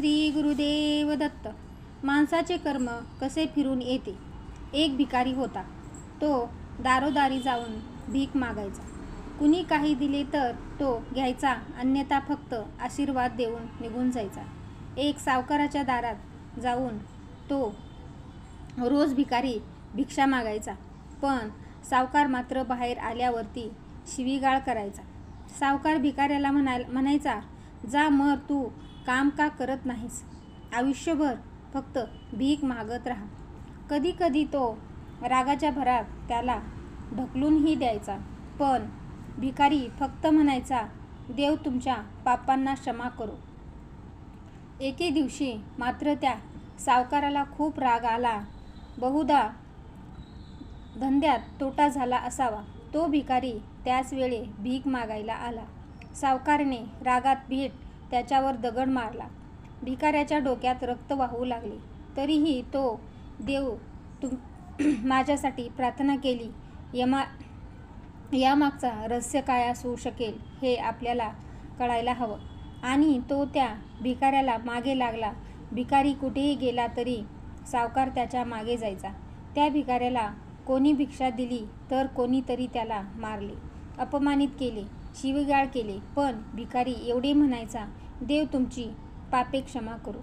श्री गुरुदेव दत्त. माणसाचे कर्म कसे फिरून येते? एक भिकारी होता. तो दारोदारी जाऊन भीक मागायचा. कुणी काही दिले तर तो घ्यायचा अन्यथा फक्त आशीर्वाद देऊन निघून जायचा. एक सावकाराच्या दारात जाऊन तो रोज भिकारी भिक्षा मागायचा पण सावकार मात्र बाहेर आल्यावरती शिवीगाळ करायचा. सावकार भिकाऱ्याला म्हणाय म्हणायचा जा मर तू काम का करत नाहीस? आयुष्यभर फक्त भीक मागत राहा. कधी कधी तो रागाच्या भरात त्याला ढकलूनही द्यायचा. पण भिकारी फक्त म्हणायचा देव तुमच्या पापांना क्षमा करो. एके दिवशी मात्र त्या सावकाराला खूप राग आला. बहुधा धंद्यात तोटा झाला असावा. तो भिकारी त्याच वेळी भीक मागायला आला. सावकारने रागात भेट त्याच्यावर दगड मारला. भिकाऱ्याच्या डोक्यात रक्त वाहू लागले. तरीही तो देव तुम माझ्यासाठी प्रार्थना केली. यमा यामागचा रहस्य काय असू शकेल हे आपल्याला कळायला हवं. आणि तो त्या भिकाऱ्याला मागे लागला. भिकारी कुठेही गेला तरी सावकार त्याच्यामागे जायचा. त्या भिकाऱ्याला कोणी भिक्षा दिली तर कोणीतरी त्याला मारले. अपमानित केले शिवगाळ केले पण भिकारी एवढे म्हणायचा देव तुमची पापे क्षमा करू.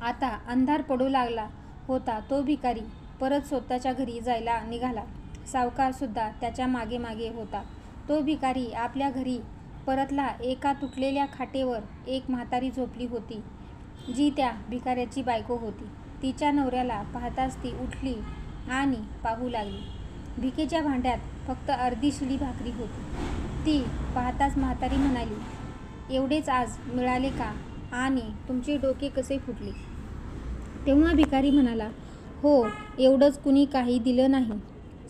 आता अंधार पडू लागला होता तो भिकारी परत स्वतःच्या घरी जायला निघाला. सावकारसुद्धा त्याच्यामागे मागे होता. तो भिकारी आपल्या घरी परतला. एका तुटलेल्या खाटेवर एक म्हातारी झोपली होती जी त्या भिकाऱ्याची बायको होती. तिच्या नवऱ्याला पाहताच ती उठली आणि पाहू लागली. भिकेच्या भांड्यात फक्त अर्धी शिळी भाकरी होती. ती पाहताच म्हातारी म्हणाली एवढेच आज मिळाले का? आणि तुमचे डोके कसे फुटले? तेव्हा भिकारी म्हणाला हो एवढंच कुणी काही दिलं नाही.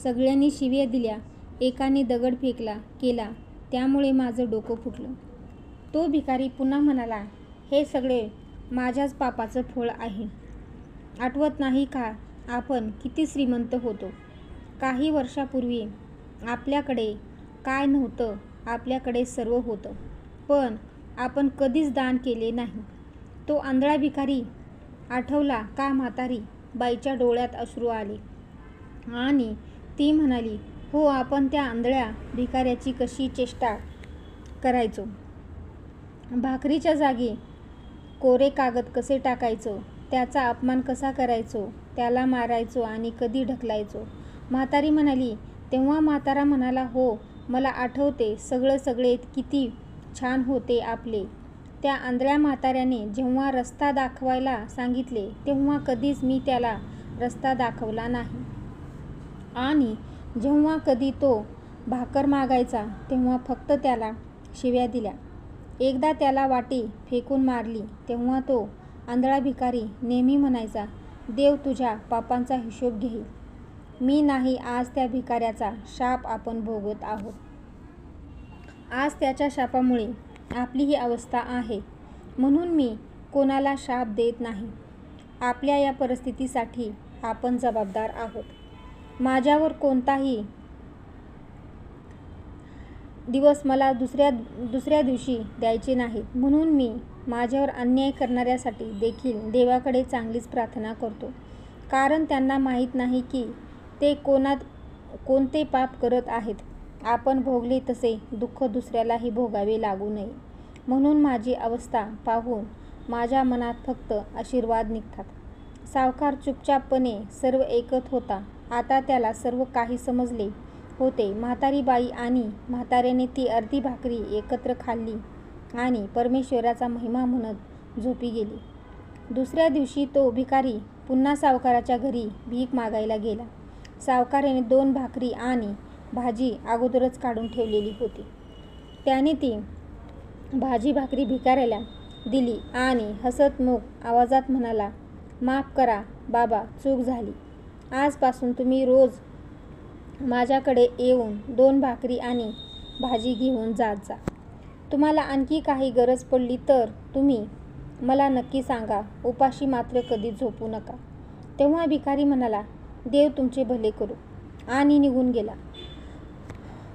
सगळ्यांनी शिव्या दिल्या एकाने दगड फेकला केला त्यामुळे माझं डोकं फुटलं. तो भिकारी पुन्हा म्हणाला हे सगळे माझ्याच पापाचं फळ आहे. आठवत नाही का आपण किती श्रीमंत होतो? काही वर्षापूर्वी आपल्याकडे काय नव्हतं आपल्याकडे सर्व होतं. पण आपण कधीच दान केले नाही. तो आंधळा भिकारी आठवला का म्हातारी बाईच्या डोळ्यात अश्रू आले. आणि ती म्हणाली हो आपण त्या आंधळ्या भिकाऱ्याची कशी चेष्टा करायचो? भाकरीच्या जागी कोरे कागद कसे टाकायचो? त्याचा अपमान कसा करायचो? त्याला मारायचो आणि कधी ढकलायचो? म्हातारी म्हणाली तेव्हा म्हातारा म्हणाला हो मला आठवते सगळं सगळे किती छान होते आपले. त्या आंधळ्या म्हाताऱ्याने जेव्हा रस्ता दाखवायला सांगितले तेव्हा कधीच मी त्याला रस्ता दाखवला नाही. आणि जेव्हा कधी तो भाकर मागायचा तेव्हा फक्त त्याला शिव्या दिल्या. एकदा त्याला वाटी फेकून मारली तेव्हा तो आंधळा भिकारी नेहमी म्हणायचा देव तुझ्या पापांचा हिशोब घेईल. मी नाही आज त्या भिकाऱ्याचा शाप आपण भोगत आहोत. आज त्याच्या शापामुळे आपली ही अवस्था आहे. म्हणून मी कोणाला शाप देत नाही. आपल्या या परिस्थितीसाठी आपण जबाबदार आहोत. माझ्यावर कोणताही दिवस मला दुसऱ्या दुसऱ्या दिवशी द्यायचे नाहीत. म्हणून मी माझ्यावर अन्याय करणाऱ्यासाठी देखील देवाकडे चांगलीच प्रार्थना करतो. कारण त्यांना माहीत नाही की ते कोणात कोणते पाप करत आहेत? आपण भोगले तसे दुःख दुसऱ्यालाही भोगावे लागू नये. म्हणून माझी अवस्था पाहून माझ्या मनात फक्त आशीर्वाद निघतात. सावकार चुपचापपणे सर्व ऐकत होता. आता त्याला सर्व काही समजले होते. म्हातारी बाई आणि म्हाताऱ्याने ती अर्धी भाकरी एकत्र खाल्ली आणि परमेश्वराचा महिमा म्हणत झोपी गेली. दुसऱ्या दिवशी तो भिकारी पुन्हा सावकाराच्या घरी भीक मागायला गेला. सावकाराने दोन भाकरी आणि भाजी अगोदरच काढून ठेवलेली होती. त्याने ती भाजी भाकरी भिकाऱ्याला दिली आणि हसतमुख आवाजात म्हणाला माफ करा बाबा चूक झाली. आजपासून तुम्ही रोज माझ्याकडे येऊन दोन भाकरी आणि भाजी घेऊन जात जा. तुम्हाला आणखी काही गरज पडली तर तुम्ही मला नक्की सांगा उपाशी मात्र कधी झोपू नका. तेव्हा भिकारी म्हणाला देव तुमचे भले करू. आणि निघून गेला.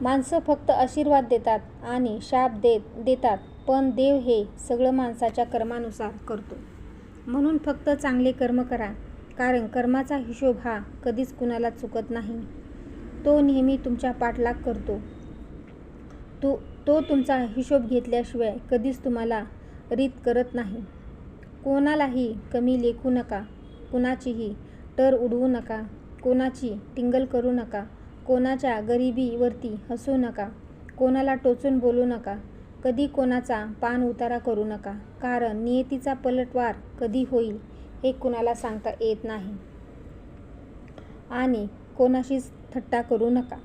माणसं फक्त आशीर्वाद देतात आणि शाप देत देतात पण देव हे सगळं माणसाच्या कर्मानुसार करतो. म्हणून फक्त चांगले कर्म करा कारण कर्माचा हिशोब हा कधीच कुणाला चुकत नाही. तो नेहमी तुमच्या पाठलाग करतो. तो तो तुमचा हिशोब घेतल्याशिवाय कधीच तुम्हाला रीत करत नाही. कोणालाही कमी लेखू नका कुणाचीही टर उडवू नका. कोणाची टिंगल करू नका. कोणाच्या गरिबीवरती हसू नका. कोणाला टोचून बोलू नका. कधी कोणाचा पान उतारा करू नका. कारण नियतीचा पलटवार कधी होईल हे कुणाला सांगता येत नाही. आणि कोणाशीच थट्टा करू नका.